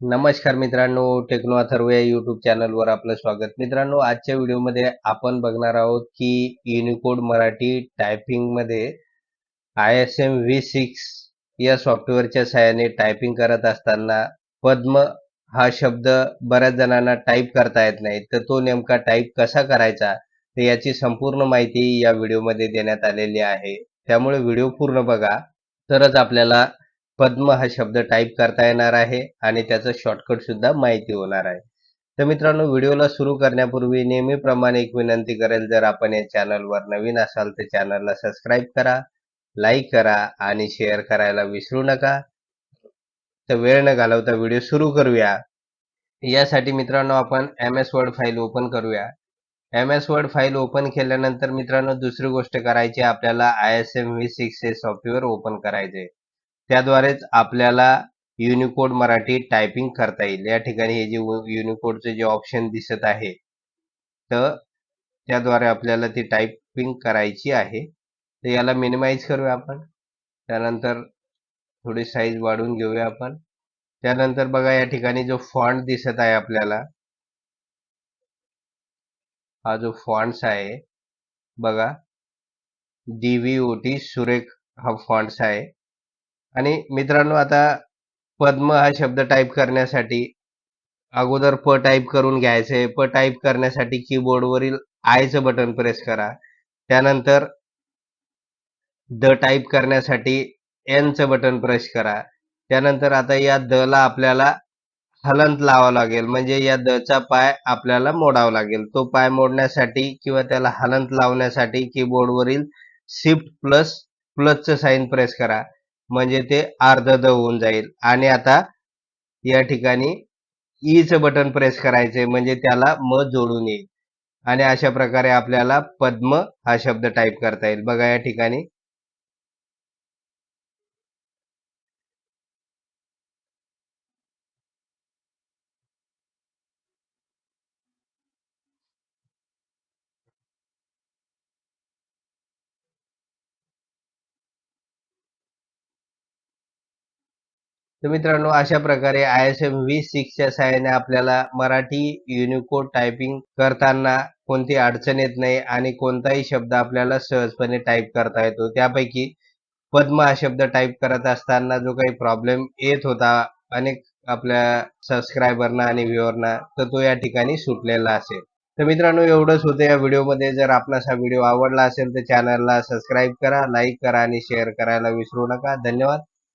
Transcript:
नमस्कार मित्रांनो टेक्नो अथर्व या युट्यूब चॅनलवर आपलं स्वागत. मित्रांनो आजच्या व्हिडिओमध्ये आपण बघणार आहोत की Unicode Marathi टायपिंगमध्ये I S M V six या सॉफ्टवेअरच्या सहाय्याने टायपिंग करत असताना पद्म हा शब्द बऱ्याच जणांना टाईप करता येत नाही. तर तो नेमका टाईप कसा करायचा तर याची संपूर्ण माहिती या व्हिडिओमध्ये देण्यात आलेली आहे. त्यामुळे व्हिडिओ पूर्ण बघा. तरच आपल्याला पद्म हा शब्द टाईप करता येणार आहे आणि त्याचं शॉर्टकट सुद्धा माहिती होणार आहे. तर मित्रांनो व्हिडिओला सुरू करण्यापूर्वी नेहमीप्रमाणे एक विनंती करेल जर आपण या चॅनलवर नवीन असाल तर चॅनलला सबस्क्राईब करा लाईक करा आणि शेअर करायला विसरू नका. तर वेळ न घालवता व्हिडिओ सुरू करूया. यासाठी मित्रांनो आपण M S Word file open करूया. M S Word file open केल्यानंतर मित्रांनो दुसरी गोष्ट करायची आपल्याला I S M V six हे सॉफ्टवेअर ओपन करायचे त्याद्वारेच आपल्याला युनिकोड मराठी टायपिंग करता येईल. या ठिकाणी हे जे युनिकोडचे जे ऑप्शन दिसत आहे तर त्याद्वारे आपल्याला ती टायपिंग करायची आहे. तर याला मिनिमाइज करूया आपण. त्यानंतर थोडी साईज वाढवून घेऊया आपण. त्यानंतर बघा या ठिकाणी जो फॉन्ट दिसत आहे आपल्याला हा जो फॉन्ट्स आहे बघा. डी व्ही ओ टी सुरेख हा फॉन्ट्स आहे. आणि मित्रांनो आता पद्म हा शब्द टाईप करण्यासाठी अगोदर प टाईप करून घ्यायचे. प टाईप करण्यासाठी कीबोर्डवरील आयचं बटन प्रेस करा. त्यानंतर द टाईप करण्यासाठी एनचं बटन प्रेस करा. त्यानंतर आता या द ला आपल्याला हलंत लावावं लागेल. म्हणजे या दचा पाय आपल्याला मोडावा लागेल. तो पाय मोडण्यासाठी किंवा त्याला हलंत लावण्यासाठी कीबोर्डवरील शिफ्ट प्लस प्लसचं साईन प्रेस करा. म्हणजे ते अर्ध द होऊन जाईल. आणि आता या ठिकाणी ईचं बटन प्रेस करायचे म्हणजे त्याला म जोडून येईल. आणि अशा प्रकारे आपल्याला पद्म हा शब्द टाईप करता येईल. बघा या ठिकाणी. तर मित्रांनो अशा प्रकारे आय एस एम व्ही सिक्सच्या सहाय्याने आपल्याला मराठी युनिकोड टायपिंग करताना कोणती अडचण येत नाही आणि कोणताही शब्द आपल्याला सहजपणे टाईप करता येतो. त्यापैकी पद्म हा शब्द टाईप करत असताना जो काही प्रॉब्लेम येत होता अनेक आपल्या सबस्क्रायबरना आणि व्ह्युअरना तर तो या ठिकाणी सुटलेला असेल. तर मित्रांनो एवढंच होतं. या व्हिडिओमध्ये जर आपणास हा व्हिडिओ आवडला असेल तर चॅनलला सबस्क्राईब करा लाईक करा आणि शेअर करायला विसरू नका. धन्यवाद.